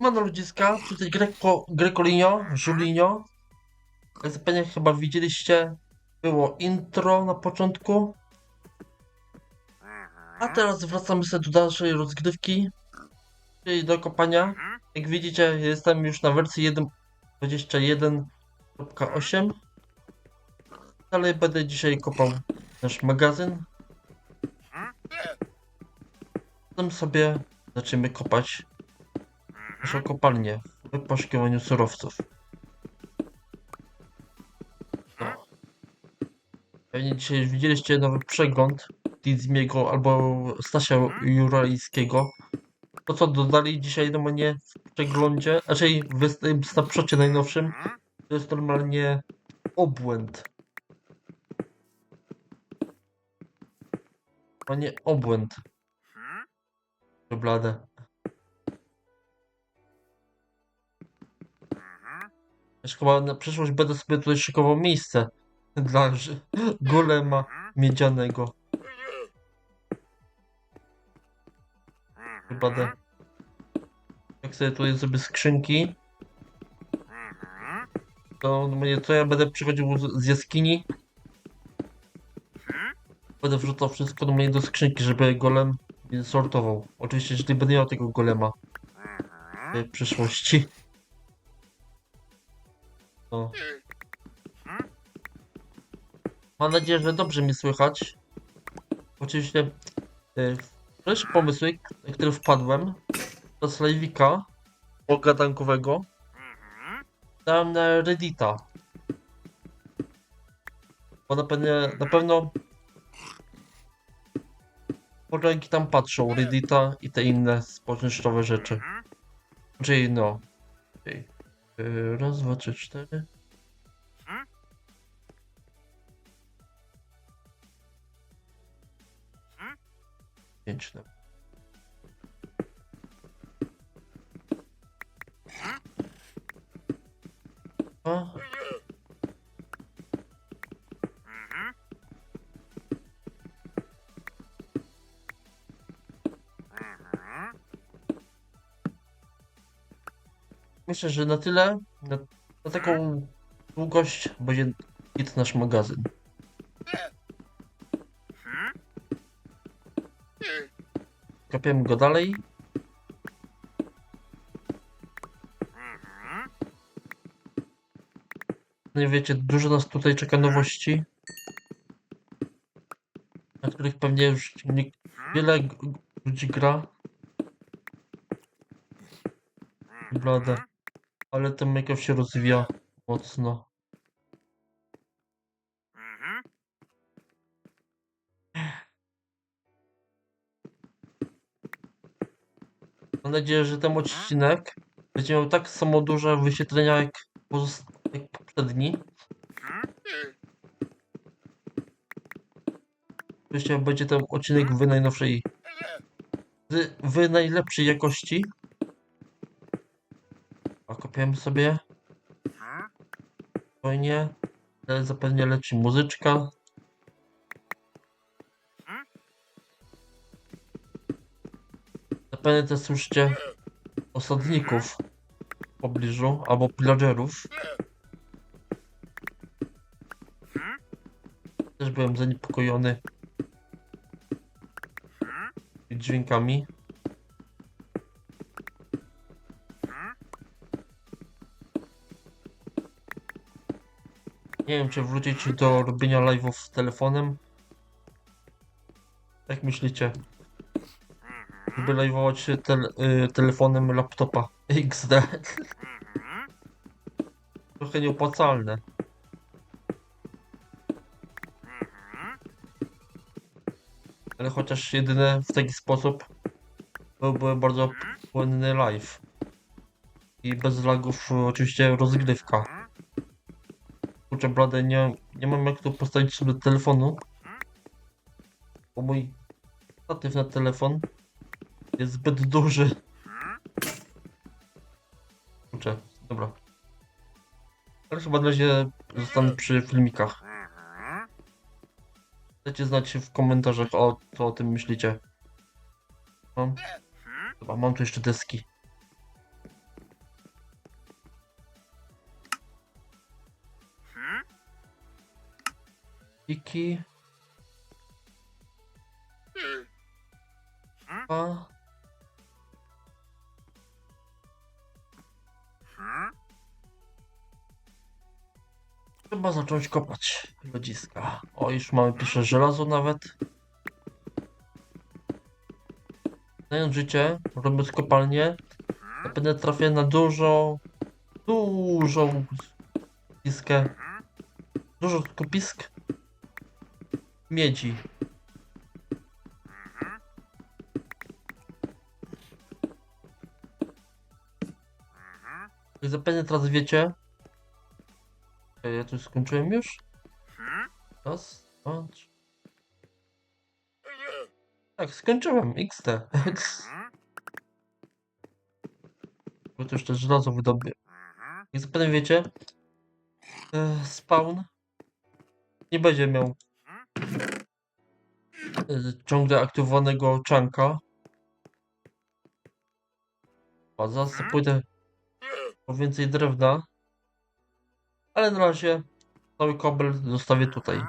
Mano ludziska, tutaj Greco, Grecolinio, Julinio. Jak zapewne chyba widzieliście, było intro na początku. A teraz wracamy sobie do dalszej rozgrywki, czyli do kopania. Jak widzicie, jestem już na wersji 1.21.8. Dalej będę dzisiaj kopał nasz magazyn. Potem sobie zaczniemy kopać naszą kopalnię w poszukiwaniu surowców. No. Pewnie dzisiaj widzieliście nowy przegląd Dizmiego albo Stasia Jurajskiego. To co dodali dzisiaj do mnie w przeglądzie, raczej w tym snapshocie najnowszym, to jest normalnie obłęd. To nie obłęd. Blade. Też chyba na przyszłość będę sobie tutaj szykował miejsce dla golema miedzianego. Da. Jak sobie tutaj zrobię skrzynki, to mnie co ja będę przychodził z, jaskini. Będę wrzucał wszystko do mnie do skrzynki, żeby golem sortował. Oczywiście, jeśli będę miał tego golema w przyszłości. Mam nadzieję, że dobrze mi słychać. Oczywiście y, pierwszy pomysł, na który wpadłem, to z live'ika pogadankowego. Dałem na Reddita. Bo na pewno, na pewno poradniki tam patrzą, Reddita i te inne społecznościowe rzeczy. Czyli no. Czyli, raz, dwa, trzy, cztery. Myślę, że na tyle. Na, na taką długość będzie hit nasz magazyn. Kopiemy go dalej. No i wiecie, dużo nas tutaj czeka nowości, na których pewnie już nie, wiele ludzi gra. Blade. Ale ten make się rozwija mocno. Mam nadzieję, że ten odcinek będzie miał tak samo duże wyświetlenia jak, jak poprzedni. Oczywiście będzie ten odcinek w najnowszej, w najlepszej jakości. A kopiemy sobie. Ale Zapewne leci muzyczka. Zapewne też słyszycie osadników w pobliżu, albo pillagerów. Też byłem zaniepokojony dźwiękami. Nie wiem, czy wrócić do robienia live'ów telefonem. Jak myślicie? Żeby live'ować tel y, telefonem laptopa XD. Trochę nieopłacalne. Ale chociaż jedyne w taki sposób byłby bardzo płynny live. I bez lagów oczywiście rozgrywka. Kurczę blade, nie, nie mam jak tu postawić sobie telefonu. Bo mój statyw na telefon jest zbyt duży. Kurczę, dobra. Ale chyba na razie zostanę przy filmikach. Dajcie znać w komentarzach o co o tym myślicie. Mam. Chyba mam tu jeszcze deski. Iki. A. Trzeba zacząć kopać lodziska. O, już mamy pierwsze żelazo nawet. Znając życie, robiąc kopalnię, zapewne trafię na dużo, dużą spiskę, dużo skupisk miedzi. Jak zapewne teraz wiecie, ja tu skończyłem już? Raz, dwa, trzy. Tak, skończyłem. XT. Bo to już też żelazo wydobyję. Jak zapewne wiecie, e, spawn nie będzie miał ciągle aktywowanego czanka. A zaraz sobie pójdę po więcej drewna. Ale na razie cały kobel zostawię tutaj.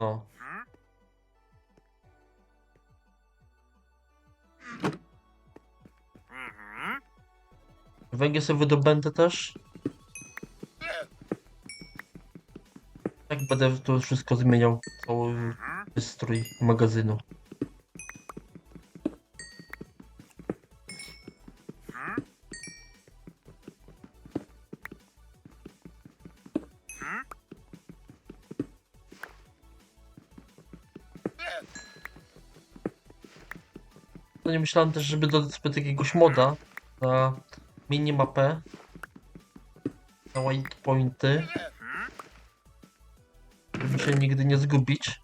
No. Węgiel sobie wydobędę też. Tak będę to wszystko zmieniał, cały wystrój magazynu. No nie myślałem też, żeby dodać sobie jakiegoś moda na minimapę. Na white pointy. Się nigdy nie zgubić.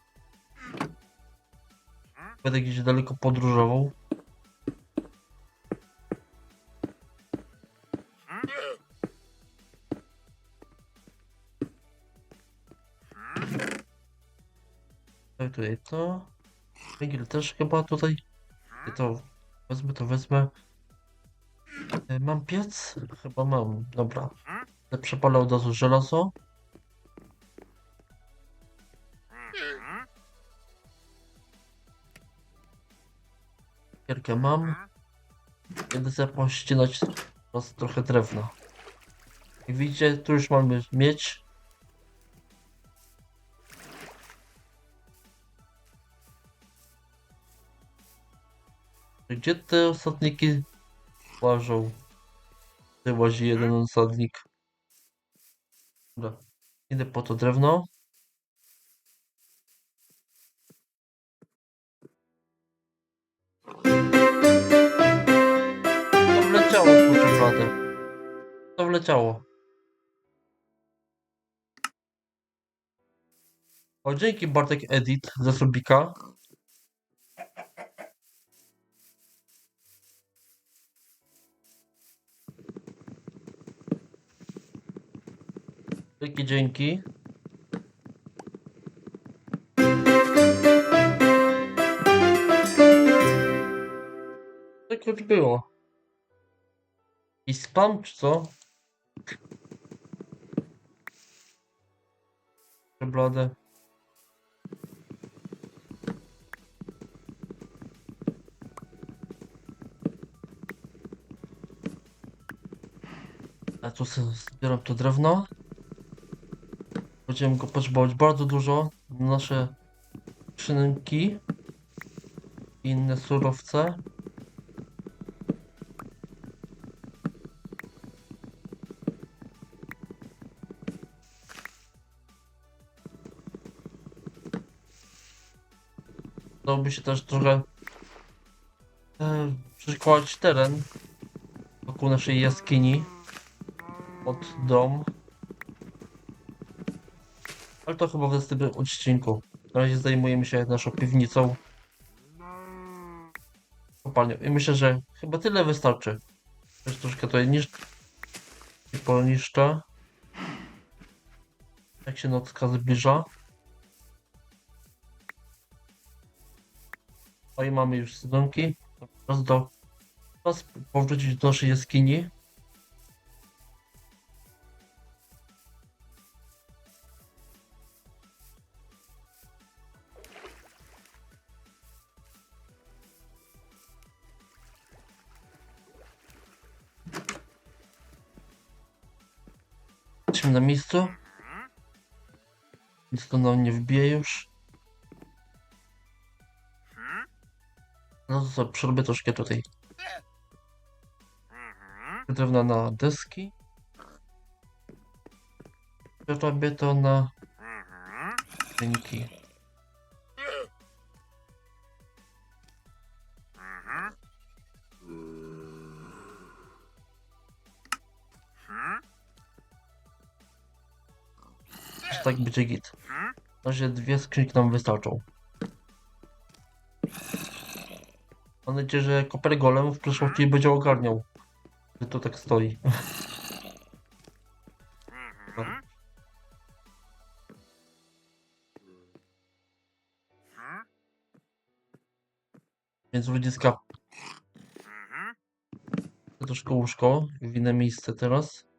Będę gdzieś daleko podróżował. Tak, tutaj to. Węgiel też chyba tutaj. To wezmę, to wezmę. E, Mam piec? Chyba mam. Dobra. Przepalę od razu żelazo. Kierkę mam. Będę sobie pościnać trochę drewna. I widzicie, tu już mamy mieć. Gdzie te osadniki łażą? Tutaj łazi jeden osadnik. Dobra. Idę po to drewno. Blade. To wleciało. O, dzięki Bartek Edit za subika. Dzięki, dzięki. Tak już było. I spam czy co? Blade. Ja tu zbieram to drewno. Będziemy go potrzebować bardzo dużo na nasze skrzynki i inne surowce. Dałoby się też trochę e, przykładać teren wokół naszej jaskini pod dom. Ale to chyba w następnym odcinku. Na razie zajmujemy się naszą piwnicą. Kopalnią. I myślę, że chyba tyle wystarczy. Też troszkę tutaj niż... i poniszczę. Jak się nocka zbliża. tutaj mamy już sezonki. Teraz do. Teraz powrócić do naszej jaskini. Jesteśmy na miejscu. Nic to nam nie wbije już. No to przerobię troszkę tutaj. Drewna na deski. Przerobię to na rynki. Że tak będzie git. Na razie dwie skrzynki nam wystarczą. Mam nadzieję, że koper golem w przyszłości będzie ogarniał, że to tak stoi. Więc ludziska. To troszkę łóżko w inne miejsce teraz.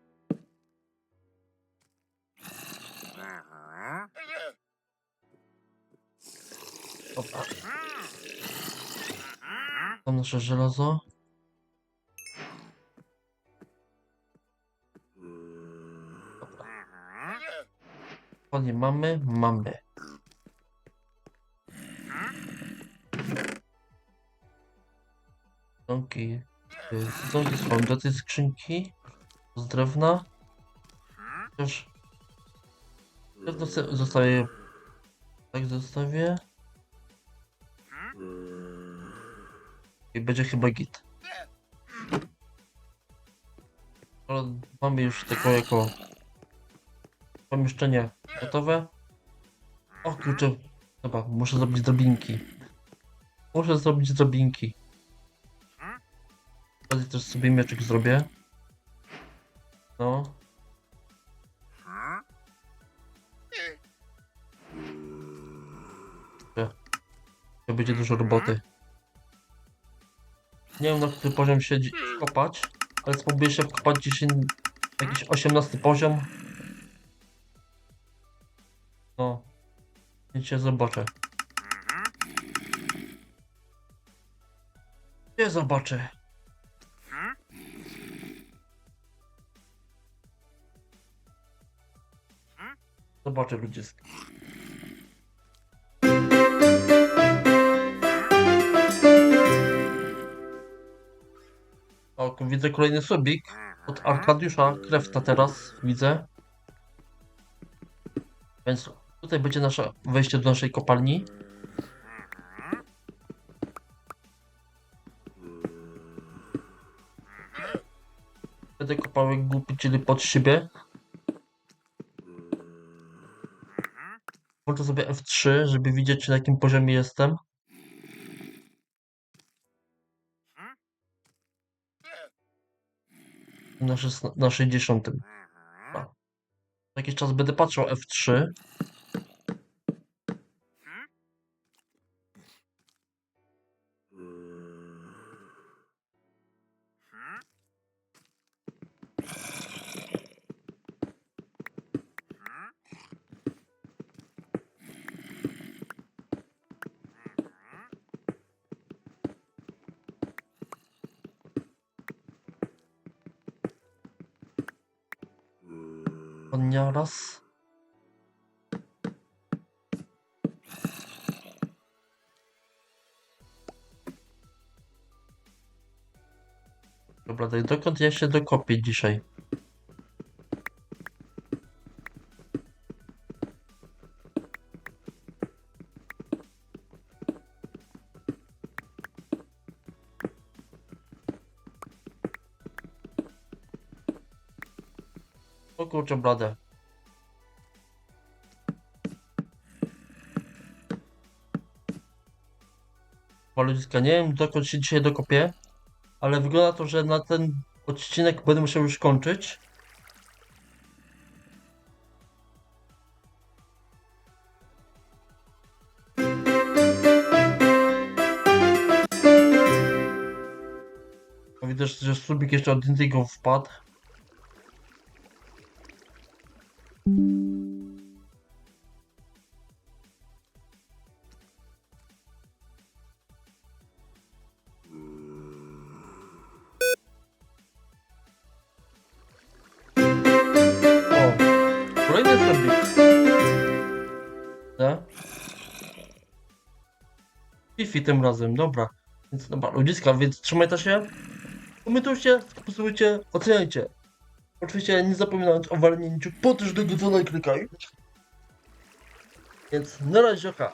Nasze żelazo. Ładnie mamy, mamy. Sadzonki. y, Sadzonki są do tej skrzynki. Z drewna. Też. Drewno zostawię. Tak zostawię. I będzie chyba git. Ale mamy już tylko jako pomieszczenie gotowe. O kurczę, dobra, muszę zrobić drobinki. Muszę zrobić drobinki. Wtedy też sobie mieczek zrobię. No. Że będzie dużo roboty. Nie wiem na który poziom się dzi- kopać, ale spróbuję się wkopać dzisiaj na jakiś 18 poziom. No. Więc się zobaczę. Nie zobaczę. Zobaczę ludziska. O, widzę kolejny subik od Arkadiusza Krewta teraz, widzę. Więc tutaj będzie nasze wejście do naszej kopalni. Będę kopał głupi, czyli pod siebie. Włączę sobie F3, żeby widzieć na jakim poziomie jestem. Na, na 60. Dobra. Za jakiś czas będę patrzał F3. Raz. Dobra, tak dokąd ja się dokopię dzisiaj? O kurczę blade. Maludziska, nie wiem dokąd się dzisiaj dokopię, ale wygląda to, że na ten odcinek będę musiał już kończyć. Widzę, że subik jeszcze od Indigo wpadł. Łatwiej tym razem, dobra. Więc dobra, ludziska, więc trzymajcie się. Komentujcie, posłuchajcie, oceniajcie. Oczywiście nie zapominając o walnięciu potężnego dzwona i klikaj. Więc na razie, oka.